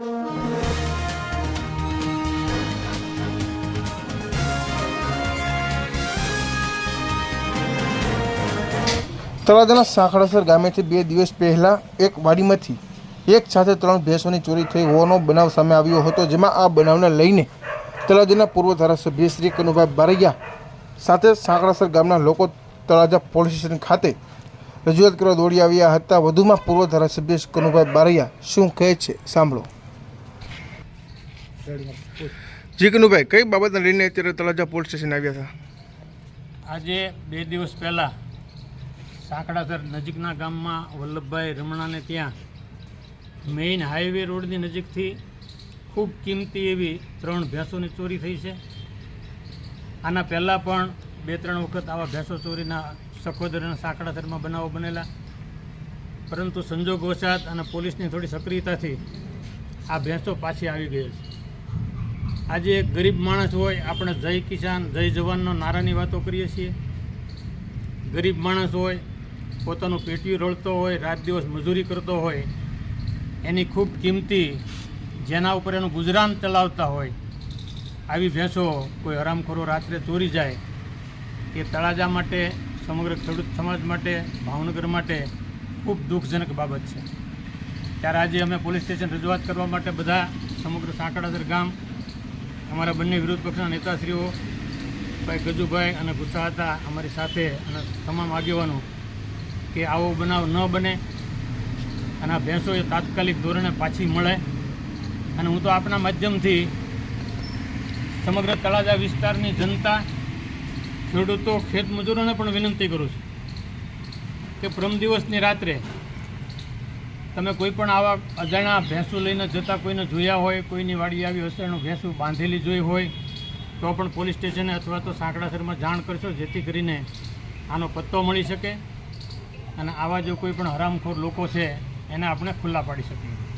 તળાજાના સાંખડાસર ગામેથી બે દિવસ પહેલા એક વાડીમાંથી એક સાથે ત્રણ ભેંસોની ચોરી થઈ હોવાનો બનાવ સામે આવ્યો હતો, જેમાં આ બનાવને લઈને તળાજાના પૂર્વ ધારાસભ્ય શ્રી કનુભાઈ બારૈયા સાથે સાંકડાસર ગામના લોકો તળાજા પોલીસ સ્ટેશન ખાતે રજૂઆત કરવા દોડી આવ્યા હતા. વધુમાં પૂર્વ ધારાસભ્ય કનુભાઈ બારૈયા શું કહે છે? સાંભળો. જી કનુભાઈ, કઈ બાબતને લઈને અત્યારે તળાજા પોલીસ સ્ટેશન આવ્યા હતા? આજે બે દિવસ પહેલાં સાંકડાસર નજીકના ગામમાં વલ્લભભાઈ રમણાને ત્યાં મેઇન હાઈવે રોડની નજીકથી ખૂબ કિંમતી એવી ત્રણ ભેંસોની ચોરી થઈ છે. આના પહેલાં પણ બે, ત્રણ વખત આવા ભેંસો ચોરીના સખોદર અને સાંકડાસરમાં બનાવો બનેલા. પરંતુ સંજોગ સંજોગવશાત અને પોલીસની થોડી સક્રિયતાથી આ ભેંસો પાછી આવી ગયેલ છે. આજે એક ગરીબ માણસ હોય, આપણે જય કિસાન, જય જવાનનો નારાની વાતો કરીએ છીએ. ગરીબ માણસ હોય, પોતાનું પેટીયું રળતો હોય, રાત દિવસ મજૂરી કરતો હોય, એની ખૂબ કિંમતી, જેના ઉપર એનું ગુજરાન ચલાવતા હોય, આવી ભેંસો કોઈ હરામખોરો રાત્રે ચોરી જાય, એ તળાજા માટે, સમગ્ર ખેડૂત સમાજ માટે, ભાવનગર માટે ખૂબ દુઃખજનક બાબત છે. ત્યારે આજે અમે પોલીસ સ્ટેશન રજૂઆત કરવા માટે બધા સમગ્ર સાંકળાદર ગામ અમારા બંને વિરોધ પક્ષના નેતાશ્રીઓ, ભાઈ ગજુભાઈ અને ગુસ્સા હતા, અમારી સાથે અને તમામ આગેવાનો, કે આવો બનાવ ન બને અને આ ભેંસો એ તાત્કાલિક ધોરણે પાછી મળે. અને હું તો આપના માધ્યમથી સમગ્ર તળાજા વિસ્તારની જનતા, ખેડૂતો, ખેતમજૂરોને પણ વિનંતી કરું છું કે પ્રમ દિવસની રાત્રે તમે કોઈ પણ આવા અજાણ્યા ભેંસું લઈને જતા કોઈને જોયા હોય, કોઈની વાડી આવી અસરનું ભેંસું બાંધેલી જોઈ હોય, તો પણ પોલીસ સ્ટેશને અથવા તો સાંકડાસરમાં જાણ કરશો, જેથી કરીને આનો પત્તો મળી શકે અને આવા જો કોઈ પણ હરામખોર લોકો છે, એને આપણે ખુલ્લા પાડી શકીએ.